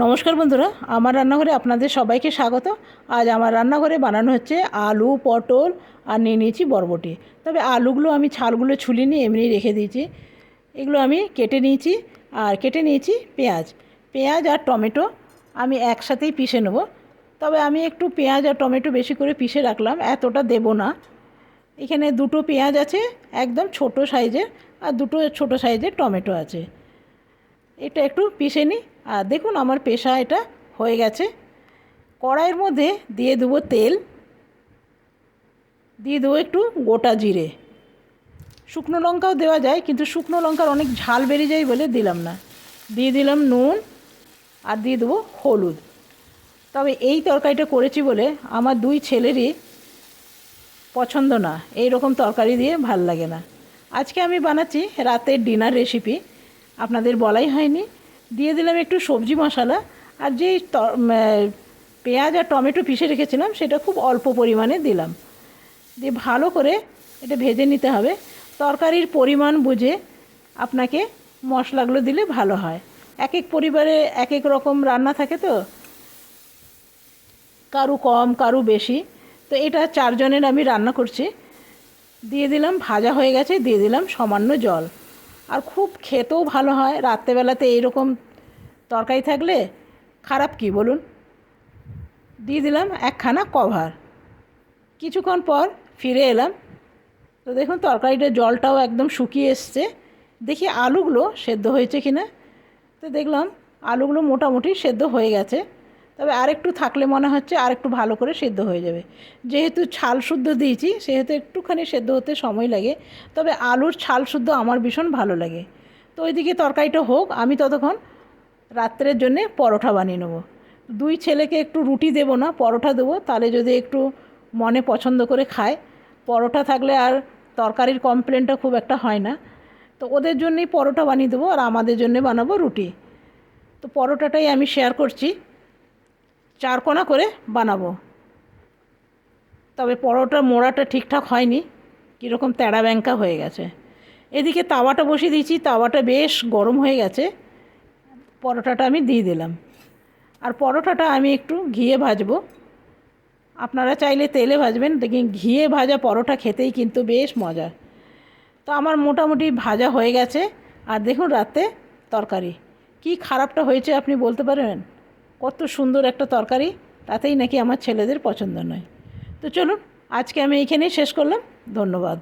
নমস্কার বন্ধুরা, আমার রান্নাঘরে আপনাদের সবাইকে স্বাগত। আজ আমার রান্নাঘরে বানানো হচ্ছে আলু, পটল আর নিয়ে নিয়েছি বরবটি। তবে আলুগুলো আমি ছালগুলো ছুলিনি এমনি রেখে দিয়েছি। এগুলো আমি কেটে নিয়েছি আর কেটে নিয়েছি পেঁয়াজ। পেঁয়াজ আর টমেটো আমি একসাথেই পিষে নেব। তবে আমি একটু পেঁয়াজ আর টমেটো বেশি করে পিষে রাখলাম, এতটা দেব না। এখানে দুটো পেঁয়াজ আছে, একদম ছোট সাইজের, আর দুটো ছোট সাইজের টমেটো আছে। এটা একটু পিষে নিই। আর দেখুন আমার পেশা এটা হয়ে গেছে। কড়াইয়ের মধ্যে দিয়ে দেবো তেল। দিয়ে দেবো একটু গোটা জিরে। শুকনো লঙ্কাও দেওয়া যায়, কিন্তু শুকনো লঙ্কার অনেক ঝাল বেরিয়ে যায় বলে দিলাম না। দিয়ে দিলাম নুন আর দিয়ে দেবো হলুদ। তবে এই তরকারিটা করেছি বলে আমার দুই ছেলেরই পছন্দ না। এই রকম তরকারি দিয়ে ভালো লাগে না। আজকে আমি বানাচ্ছি রাতের ডিনার রেসিপি। আপনাদের বলাই হয়নি। দিয়ে দিলাম একটু সবজি মশলা। আর যেই পেঁয়াজ আর টমেটো পিষে রেখেছিলাম, সেটা খুব অল্প পরিমাণে দিলাম। দিয়ে ভালো করে এটা ভেজে নিতে হবে। তরকারির পরিমাণ বুঝে আপনাকে মশলাগুলো দিলে ভালো হয়। এক এক পরিবারে এক এক রকম রান্না থাকে তো? কারু কম, কারু বেশি। তো এটা চারজনের আমি রান্না করছি। দিয়ে দিলাম, ভাজা হয়ে গেছে, দিয়ে দিলাম সামান্য জল। আর খুব খেতেও ভালো হয়। রাত্রেবেলাতে এইরকম তরকারি থাকলে খারাপ কি বলুন? দিয়ে দিলাম একখানা কভার। কিছুক্ষণ পর ফিরে এলাম। তো দেখুন তরকারিটা জলটাও একদম শুকিয়ে এসছে। দেখি আলুগুলো সেদ্ধ হয়েছে কি না তো দেখলাম আলুগুলো মোটামুটি সেদ্ধ হয়ে গেছে। তবে আরেকটু থাকলে মনে হচ্ছে আরেকটু ভালো করে সেদ্ধ হয়ে যাবে। যেহেতু ছাল শুদ্ধ দিয়েছি, সেহেতু একটুখানি সেদ্ধ হতে সময় লাগে। তবে আলুর ছাল শুদ্ধ আমার ভীষণ ভালো লাগে। তো ওইদিকে তরকারিটা হোক, আমি ততক্ষণ রাত্রের জন্যে পরোটা বানিয়ে নেব। দুই ছেলেকে একটু রুটি দেবো না, পরোটা দেবো। তাহলে যদি একটু মনে পছন্দ করে খায়। পরোটা থাকলে আর তরকারির কমপ্লেনটা খুব একটা হয় না। তো ওদের জন্যই পরোটা বানিয়ে দেবো আর আমাদের জন্যে বানাবো রুটি। তো পরোটাটাই আমি শেয়ার করছি। চারকোনা করে বানাবো। তবে পরোটা মোড়াটা ঠিকঠাক হয়নি, কীরকম তেড়া ব্যাঙ্কা হয়ে গেছে। এদিকে তাওয়াটা বসিয়ে দিয়েছি, তাওয়াটা বেশ গরম হয়ে গেছে, পরোটাটা আমি দিয়ে দিলাম। আর পরোটাটা আমি একটু ঘিয়ে ভাজবো। আপনারা চাইলে তেলে ভাজবেন দেখি ঘিয়ে ভাজা পরোটা খেতেই কিন্তু বেশ মজা। তো আমার মোটামুটি ভাজা হয়ে গেছে, আর দেখুন রাতে তরকারি। কি খারাপটা হয়েছে আপনি বলতে পারবেন? কত সুন্দর একটা তরকারি, তাতেই নাকি আমার ছেলেদের পছন্দ নয়। তো চলুন, আজকে আমি এইখানেই শেষ করলাম। ধন্যবাদ।